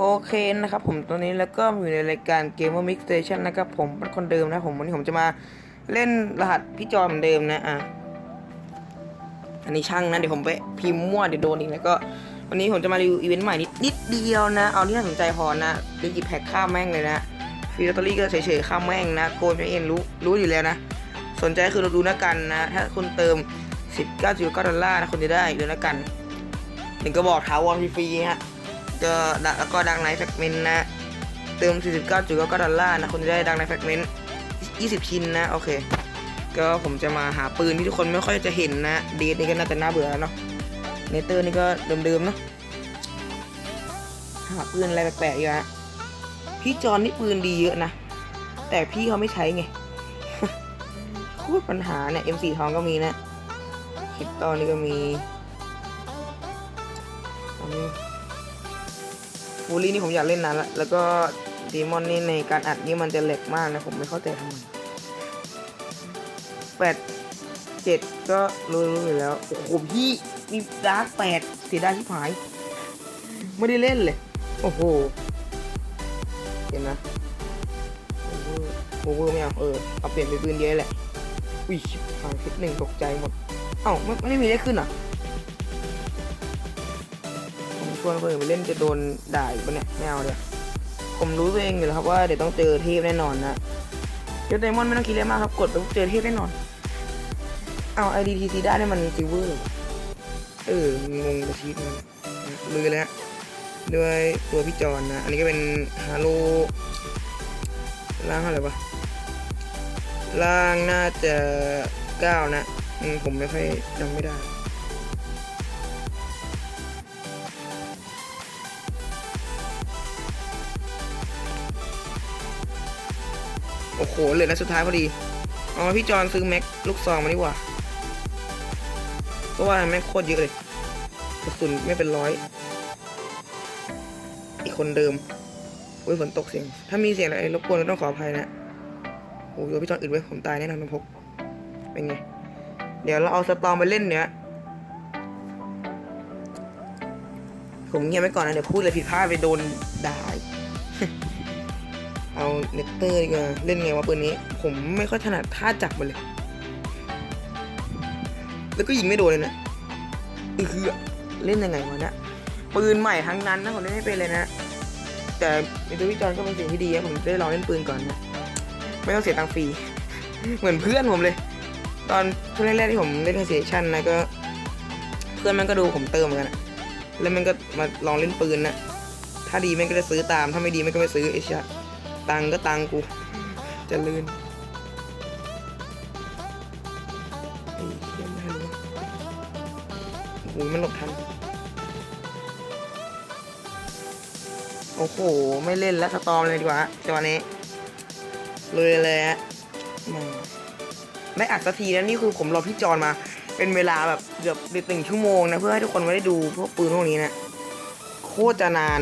โอเคนะครับผมตอนนี้แล้วก็อยู่ในรายการ Gamer Mix Station นะครับผมเป็นคนเดิมนะผมวันนี้ผมจะมาเล่นรหัสพี่จอเหมือนเดิมนะอะอันนี้ช่างนะเดี๋ยวผมไปพิมพ์มั่วเดี๋ยวโดนอีกแล้วก็ วันนี้ผมจะมารีวิวอีเวนต์ใหม่นิดนิดเดียวนะ เอาที่น่าสนใจพอนะดีกิแพ็คข้ามแม่งเลยนะฟรีลอตเตอรี่ก็เฉยๆข้ามแม่งนะโกนไม่เอ็นรู้รู้อยู่แล้วนะ สนใจคือเราดูนะกันนะ ถ้าคุณเติม 19.9ดอลลาร์นะคุณจะได้ดูนะกันหนึ่งกระบอกถาวรฟรีๆฮะ ก็แล้วก็ดังไนท์แฟกเมนต์นะเติม 49.99ดอลลาร์นะคุณจะได้ดังไนท์แฟกเมนต์20 ชิ้นนะ โอเค ก็ผมจะมาหาปืนที่ทุกคนไม่ค่อยจะเห็นนะเดทนี่ก็น่าจะน่าเบื่อแล้วเนาะเนเตอร์นี่ก็เดิมๆเนาะหาปืนอะไรแปลกๆอีกฮะพี่จอนนี่ปืนดีเยอะนะ แต่พี่เขาไม่ใช้ไงโคตรปัญหาเนี่ย M4 ทองก็มีนะคิดตอนนี้ก็มี ฟูลี่นี่ผมอยากเล่นนานละแล้วก็ดีมอนนี่ในการอัดนี่มันจะเหล็กมากนะผมไม่เข้าใจทำไมแปดเจ็ดก็รู้รู้อยู่แล้วโอ้โหพี่มีดาร์กแปดเสียดายที่หาย ไม่ได้เล่นเลย โอ้โหเห็นนะโอเวอร์โอเวอร์ไม่เอาเออเอาเปลี่ยนเป็นปืนเดียแหละอุ้ยหางคิดหนึ่งตกใจหมดเอ้าไม่ไม่ไมีได้ขึ้นอะ วนเพื่อนไปเล่นจะโดนด่าอีกปะเนี่ยไม่เอาเลยผมรู้ตัวเองอยู่แล้วครับว่าเดี๋ยวต้องเจอเทพแน่นอนนะเจอไดมอนไม่ต้องคิดเลยมากครับกดไปเจอเทพแน่นอน เอาไอดีทีซีได้เนี่ยมันซิเวอร์เอองงกระชีดมันลือเลยฮะด้วยตัวพี่จอนนะ อันนี้ก็เป็นฮาโลล่างเท่าไรปะล่างน่าจะเก้านะอืมผมไม่ค่อยจำไม่ได้ โอ้โหเหลือนัดสุดท้ายพอดีอ๋อพี่จอนซื้อแม็กลูกซองมาดีกว่าเพราะว่าแม็กโคตรเยอะเลยกระสุนไม่เป็นร้อย อีกคนเดิมโอ้ยฝนตกเสียง ถ้ามีเสียงอะไรรบกวนก็ต้องขออภัยนะโอ้ยพี่จอนอื่นไว้ผมตายแน่นอนนะพกเป็นไง เดี๋ยวเราเอาสตอมไปเล่นเนี้ยผมเงียบไว้ก่อนนะเดี๋ยวพูดอะไรผิดพลาดไปโดนด่าอีก เอาเนกเตอร์ดีกว่าเล่นไงวะปืนนี้ ผมไม่ค่อยถนัดท่าจับมันเลย แล้วก็ยิงไม่โดนเลยนะอือเล่นยังไงวะเนี่ยปืนใหม่ทั้งนั้นนะผมเล่นไม่เป็นเลยนะ แต่ในตัวพี่จอนก็เป็นสิ่งที่ดีนะผมได้ลองเล่นปืนก่อนนะไม่ต้องเสียตังค์ฟรีเหมือนเพื่อนผมเลย ตอนช่วงแรกๆที่ผมเล่น PlayStation นะก็ เพื่อนมันก็ดูผมเติมเหมือนกันอะแล้วมันก็มาลองเล่นปืนนะถ้าดีมันก็จะซื้อตาม ถ้าไม่ดีมันก็ไม่ซื้อไอ้ชะ ตังก็ตังกูเจะลืนไอ้เหี้ยไม่รู้โอ้โหมันหลบทัน โอ้โห ไม่เล่นแล้วสตอมเลยดีกว่าจังหวะนี้เลยเลยฮะไม่อัดสักทีนะนี่คือผมรอพี่จอนมา เป็นเวลาแบบเกือบหนึ่งชั่วโมงนะ เพื่อให้ทุกคนมาได้ดูพวกปืนพวกนี้นะ โคตรจะนาน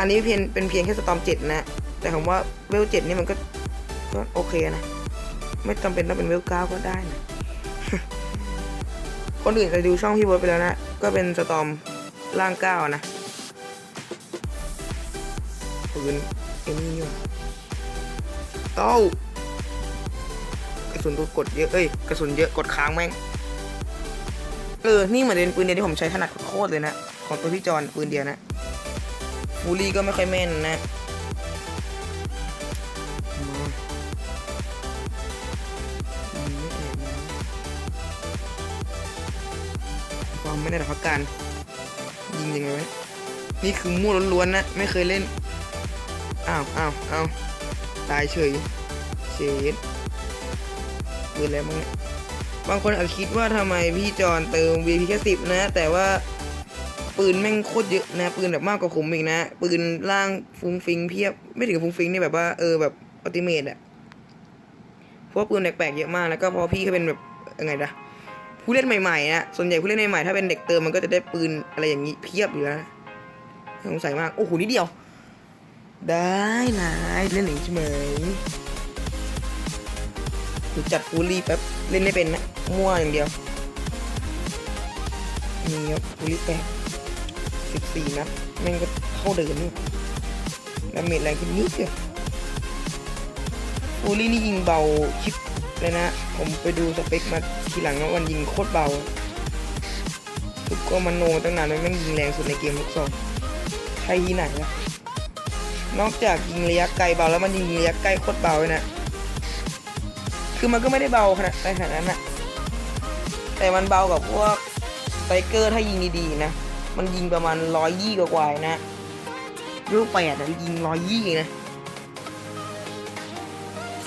อันนี้เพียงเป็นเพียงแค่สตอมเจ็ดนะ แต่ผมว่าเวลเจ็ดนี่มันก็ก็โอเคนะ ไม่จำเป็นต้องเป็นเวลเก้าก็ได้นะคนอื่นจะดูช่องพี่เบิร์ดไปแล้วนะ ก็เป็นสตอมล่างเก้านะปืนเอ็นนี่อยู่เอ้ากระสุนตัวกดเยอะ เอ้ย กระสุนเยอะ กดค้างแม่ง เออ นี่เหมือนเป็นปืนเดียวที่ผมใช้ถนัดโคตรเลยนะ ของตัวพี่จอนปืนเดียวนะ ฟูลี่ก็ไม่ค่อยแม่นนะไม่แอบนะความไม่ได้หรอกพักการ ยิงยังไงวะนี่คือมั่วล้วนๆนะ ไม่เคยเล่น อ้าวอ้าวอ้าวตายเฉยเฉดปืนอะไรมั้งเนี่ยบางคนอาจคิดว่าทำไมพี่จอนเติม VIP แค่สิบนะ แต่ว่า ปืนแม่งโคตรเยอะนะ ปืนแบบมากกว่าผมอีกนะ ปืนล่างฟุ้งฟิงเพียบ ไม่ถึงฟุ้งฟิงนี่แบบว่าเออแบบอัติเมทอะเพราะว่าปืนแปลกๆเยอะมาก แล้วก็พอพี่เขาเป็นแบบยังไงนะผู้เล่นใหม่ๆนะส่วนใหญ่ผู้เล่นใหม่ๆถ้าเป็นเด็กเติมมันก็จะได้ปืนอะไรอย่างนี้เพียบอยู่แล้วสงสัยมาก โอ้โหนิดเดียว ได้นายเล่นหนึ่งใช่ไหมดูจัดฟูลี่แป๊บเล่นไม่เป็นนะมั่วอย่างเดียวนี่ครับฟูลี่แป๊บ สิบสี่นัดแม่งก็เท่าเดิมนี่ดาเมจแรงขึ้นนิดเดียวฟูลี่นี่ยิงเบาชิปเลยนะ ผมไปดูสเปคมาทีหลังว่ามันยิงโคตรเบาทุกก็มันโนตั้งนานเลยแม่งยิงแรงสุดในเกมลูกซองใช่ที่ไหนล่ะนอกจากยิงระยะไกลเบาแล้วมันยิงระยะใกล้โคตรเบาเลยนะ คือมันก็ไม่ได้เบาขนาดขนาดนั้นนะแต่มันเบากว่าพวกไตเกอร์ถ้ายิงดีๆนะ มันยิงประมาณร้อยยี่กว่าๆนะลูกแปดอะยิงร้อยยี่นะ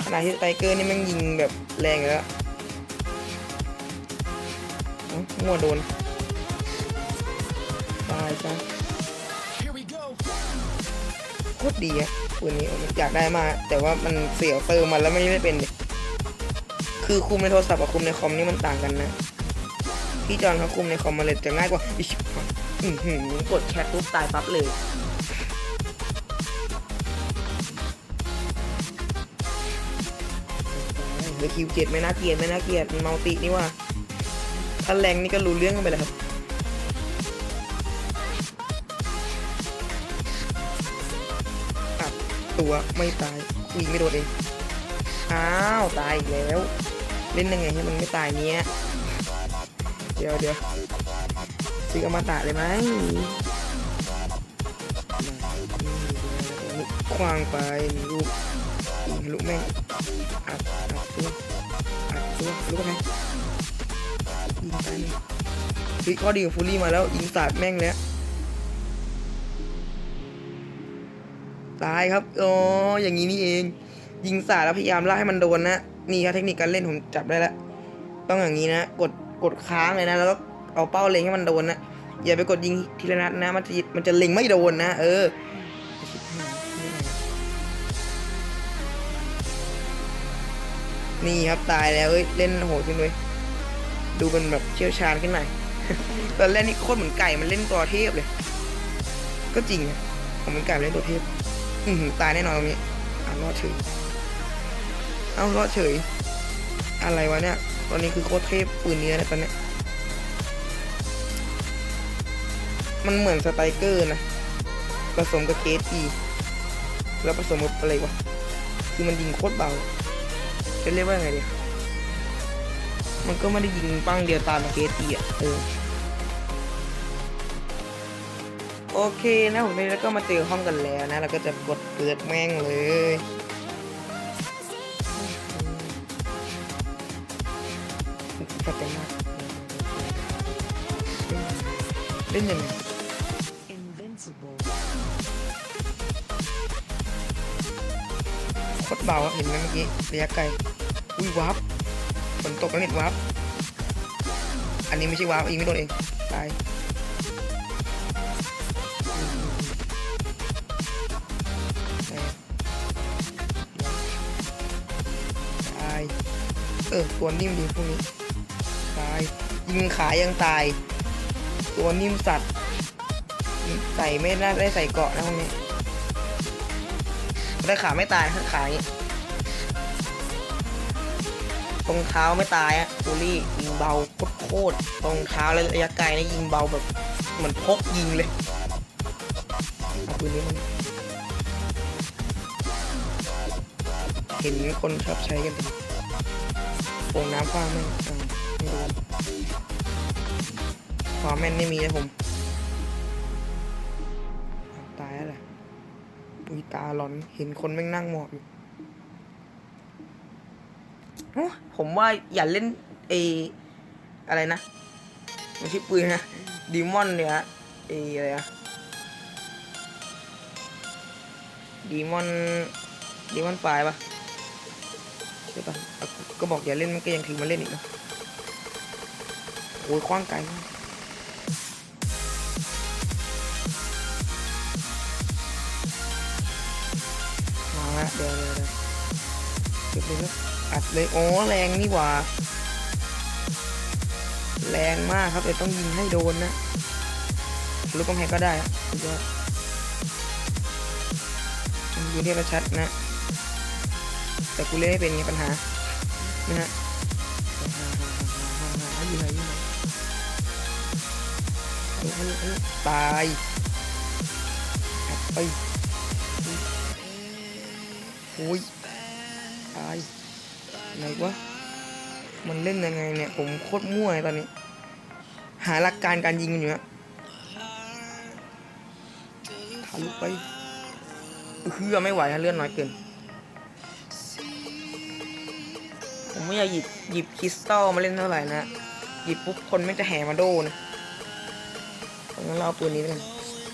ขณะที่สไตรเกอร์นี่แมันยิงแบบแรงอยู่แล้วเอ้ามั่วโดนตายซะโคตรดีอะปืนนี้ผมอยากได้มาก แต่ว่ามันเสียวเติมมันแล้วไม่ได้เป็นเลยคือคุมในโทรศัพท์กับคุมในคอมนี่มันต่างกันนะ พี่จอนเขาคุมในคอมมาเลยจะง่ายกว่า อือหือกดแชทปุ๊บตายปั๊บเลยเลคิวเจ็ดไม่น่าเกลียดไม่น่าเกลียดมันมัลตินี่ว่าถ้าแรงนี่ก็รู้เรื่องกันไปแล้วครับอัดตัวไม่ตายคุยไม่โดนเอง อ้าว ตายอีกแล้ว เล่นยังไงให้มันไม่ตายเนี้ย เดี๋ยวเดี๋ยว ซื้ออมตะเลยไหมนี่ควางไปหนึ่งลูกลุแม่งอัดอัดตัวอัดตัวรู้ไหมยิงไปเฮ้ยข้อดีของฟูลี่มาแล้วยิงสาดแม่งแล้วตายครับอ๋ออย่างนี้นี่เอง ยิงสาดแล้วพยายามล่าให้มันโดนนะนี่ครับเทคนิคการเล่นผมจับได้แล้วต้องอย่างนี้นะ กดกดค้างเลยนะแล้วก็ เอาเป้าเล็งให้มันโดนนะอย่าไปกดยิงทีละนัดนะ มันจะมันจะเล็งไม่โดนนะ เออนี่ครับตายแล้วเอ้ยเล่นโหดขึ้นเลยดูเป็นแบบเชี่ยวชาญขึ้นหน่อยตอนเล่นนี่โคตรเหมือนไก่มันเล่นตัวเทพเลย ก็จริงนะผมเป็นไก่เล่นตัวเทพอือตายแน่นอนตรงนี้อ่ารอดเฉยเอารอดเฉย อะไรวะเนี่ย ตอนนี้คือโคตรเทพปืนนี้นะตอนเนี้ มันเหมือนสไตรเกอร์นะ ผสมกับเคสีแล้วผสมกับอะไรวะ คือมันยิงโคตรเบา จะเรียกว่าไงดีมันก็ไม่ได้ยิงปังเดียวตามเคสีอะ เออ โอเคนะผมนี่แล้วก็มาเจอห้องกันแล้วนะ เราก็จะกดเปิดแม่งเลยก็จะมากเล่นยังไง โคตรเบาอะเห็นไหมเมื่อกี้ระยะไกลอุ้ยวับฝนตกแล้วเน็ตวับอันนี้ไม่ใช่วับอีกไม่โดนเองตายตายเออตัวนิ่มดีพวกนี้ตายยิงขายังตาย ตัวนิ่มสัตว์ใส่ไม่น่าได้ใส่เกาะนะพวกนี้ ได้ขาไม่ตายขาอย่างนี้ตรงเท้าไม่ตายอะฟูลี่ยิงเบาโคตรตรงเท้าและระยะไกลนะยิงเบาแบบเหมือนพกยิงเลยเอาปืนนี้มันเห็นคนชอบใช้กันโป่งน้ำคว้างไม่ไม่โดนความแม่นไม่มีนะผม ตายแล้วแหละ อุ้ยตาหลอนเห็นคนแม่งนั่งหมอบอยู่ผมว่าอย่าเล่นเออะไรนะไม่ใช่ปืนนะดีมอนเนี่ยฮะเออะไรอะดีมอนดีมอนไฟปะใช่ปะก็บอกอย่าเล่นมันก็ยังถือมาเล่นอีกนะโอ้ยคว้างไกลมาก มาเดี๋ยวเดี๋ยวเดี๋ยวเก็บเลยครับอัดเลยโอ้แรงนี่หว่า แรงมากครับแต่ต้องยิงให้โดนนะลูกกำแพงก็ได้อะสุดยอดมันยิงที่เราชัดนะ แต่กูเล่นไม่เป็นไงปัญหานะฮะยิงไหนยิงไหนอันนี้อันนี้ตายไป โอ้ยตายไหนวะมันเล่นยังไงเนี่ย ผมโคตรมั่วเลยตอนนี้ หาหลักการการยิงมันอยู่ฮะทะลุไปเฮือไม่ไหวฮะเลื่อนน้อยเกิน ผมไม่อยากหยิบหยิบคริสตัลมาเล่นเท่าไหร่นะ หยิบปุ๊บคนไม่จะแห่มาโดนะเพราะงั้นเราเอาปืนนี้แล้วกัน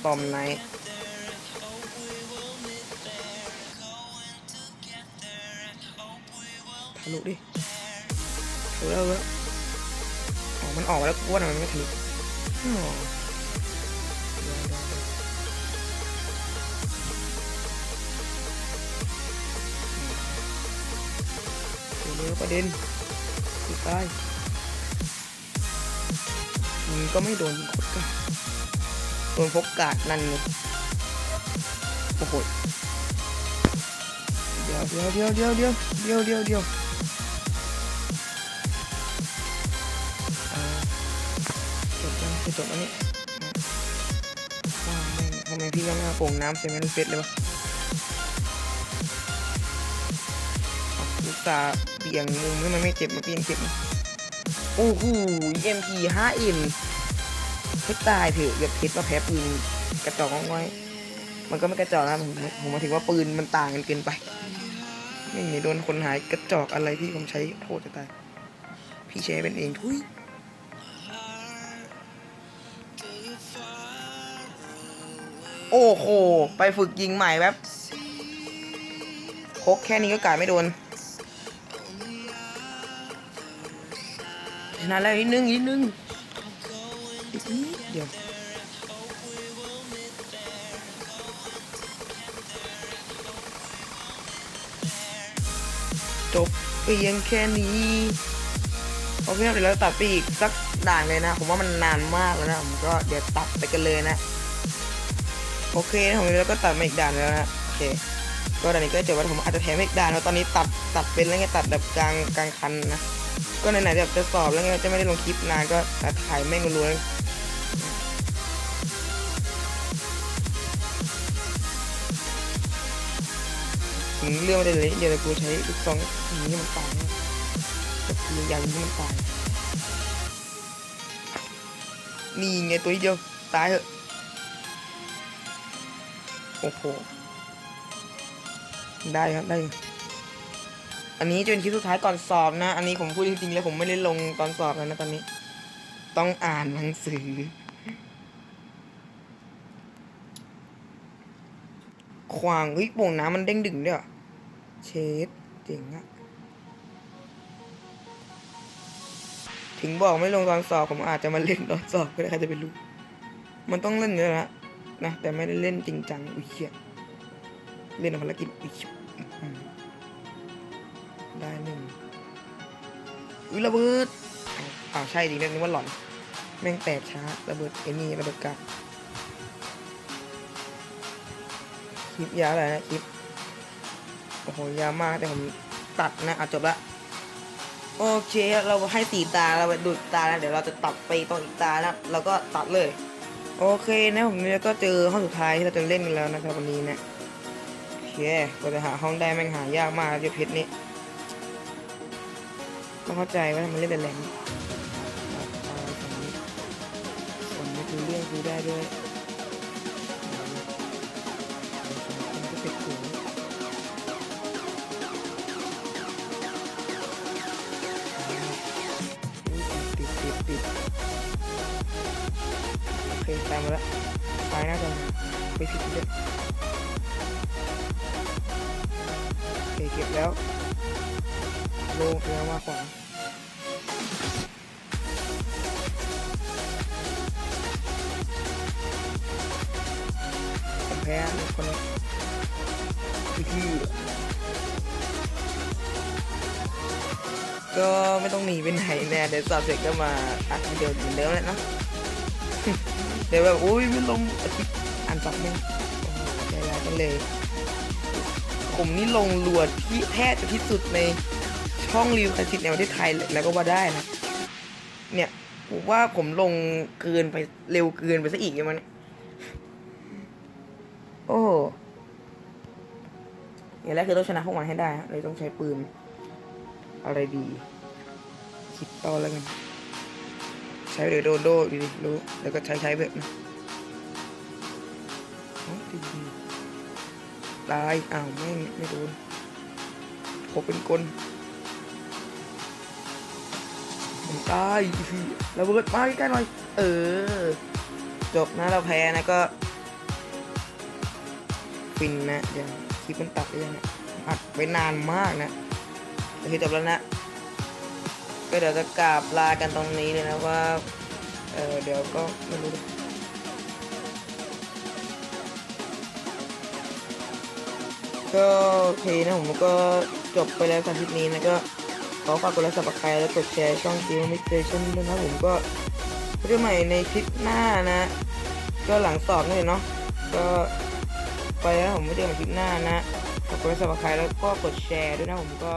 ตอมไนท์ะลุดิทะลุแล้วแล้วอ๋อมันออกมาแล้วกว่ามันไม่ทะลุอ๋อเดี๋ยวประเด็นคือตายยิงก็ไม่โดนยิงโคตรกล้าโดนพกกาดนั่นเลยโอ้โหเดี๋ยวเดี๋ยวเดี๋ยวเดี๋ยวเดี๋ยวเดี๋ยวเดี๋ยวเดี๋ยว จบแล้วจะจบแล้วนี่ทำไมพี่ก็ไม่มาโป่งน้ำใส่แมนเฟสเลยวะเอาลูกตาเบี่ยงมุมให้มันไม่เจ็บมันก็ยังเจ็บนะโอ้โห EMP 5M ให้ตายเถอะอย่าพิษว่าแพ้ปืนกระจอกน้อยมันก็ไม่กระจอกนะผมผมหมายถึงว่าปืนมันต่างกันเกินไปไม่มีโดนคนหายกระจอกอะไรพี่ผมใช้โทษจะตาย พี่ใช้เป็นเองทุย โอ้โห ไปฝึกยิงใหม่แบบพกแค่นี้ก็กาดไม่โดนชนะแล้วอีกนิดนึงอีกนิดนึงอีกนิดเดียวจบเพียงแค่นี้โอเคครับเดี๋ยวเราตัดไปอีกสักด่านเลยนะ ผมว่ามันนานมากแล้วนะ ผมก็เดี๋ยวตัดไปกันเลยนะ โอเคนะผมแล้วก็ตัดมาอีกด่านแล้วนะโอเค ก็ด่านนี้ก็จบแล้วผมอาจจะแถมอีกด่านเพราะตอนนี้ตัดตัดเป็นแล้วไงตัดแบบกลางกลางคันนะก็ไหนๆแบบจะสอบแล้วไงจะไม่ได้ลงคลิปนานก็ถ่ายแม่งรัวๆถึงเรื่องไม่ได้เลยเดี๋ยวกูใช้ลูกซองยิงให้มันตายนะกับปืนยาวยิงให้มันตายนี่ไงตัวนี้เดียวตายเหอะ โอ้โห ได้ครับได้ อันนี้จะเป็นคลิปสุดท้ายก่อนสอบนะ อันนี้ผมพูดจริงๆแล้วผมไม่ได้ลงตอนสอบแล้วนะตอนนี้ ต้องอ่านหนังสือควางเฮ้ยโป่งน้ำมันเด้งดึงด้วยเหรอเชดเจ๋งอะถึงบอกไม่ลงตอนสอบผมอาจจะมาเล่นตอนสอบก็ได้ใครจะไปรู้ มันต้องเล่นเยอะนะ นะแต่ไม่ได้เล่นจริงจังอุ้ยเชี่ยเล่นภารกิจอุ้ยได้หนึ่งอุ้ยระเบิดอ้าวอ้าวใช่ดินึกว่าหลอน แม่งแตกช้าระเบิดไอ้นี่ระเบิดกาดคลิปยาวเลยนะคลิปโอ้โหยาวมากแต่ผมตัดนะอะจบละโอเค เราให้สีตาเราไปดูดตาแล้วเดี๋ยวเราจะตัดไปตรงอีกตานะเราก็ตัดเลย โอเคนะผมเนี่ยก็เจอห้องสุดท้ายที่เราจะเล่นกันแล้วนะครับวันนี้นะโอเคก็จะหาห้องได้แม่งหายากมากเดี๋ยวเพชรนี้ต้องเข้าใจว่าทำไมเล่นแต่แหลงคนนี้คือเรื่องคือได้ด้วย เคตามมาแล้วไปหน้าจอไปผิดเลยโอเคเก็บแล้วลงแล้วมาขวาผมแพ้คนนี้คือก็ไม่ต้องหนีไปไหนแน่เดี๋ยวสอบเสร็จก็มาอัดวิดีโอเหมือนเดิมแหละนะ เดี๋ยวแบบอุ้ยไม่ลงอาทิตย์อ่านสอบไม่โอ้โหใจร้ายจังเลย ผมนี่ลงรวดที่แทบจะที่สุดในช่องรีวิวคาสิตในประเทศไทยแล้วก็ว่าได้นะ เนี่ยผมว่าผมลงเกินไปเร็วเกินไปซะอีกยังมันโอ้โหอย่างแรกคือต้องชนะพวกมันให้ได้เลยต้องใช้ปืน อะไรดี คิดต่อแล้วกัน ช้เลยโดนโดดีดิรู้แล้วก็ใช้ใช้แบบนะโอ้ดีดีตายอ้าวไม่ไม่โดนพกเป็นกลผมตายระเบิดมาใกล้หน่อย เออ จบนะเราแพ้นะก็ฟินนะเดี๋ยวคลิปมันตัดได้ยังเนี่ยอัดไปนานมากนะโอเคจบแล้วนะ ก็เดี๋ยวจะกราบลากันตรงนี้เลยนะว่า เออเดี๋ยวก็ไม่รู้ดิก็โอเคนะผมก็จบไปแล้วสำหรับคลิปนี้นะก็ขอฝากกดไลค์สับสไครต์และกดแชร์ช่อง g ิวมิกเ t ชั่นด้วยนะผมก็พบกันใหม่ในคลิปหน้านะ ก็หลังสอบนี่นเนาะก็ไปแล้วผมไม่เจอกันคลิปหน้านะฝากกดไลค์สับสไครต์แล้วก็กดแชร์ด้วยนะผมก็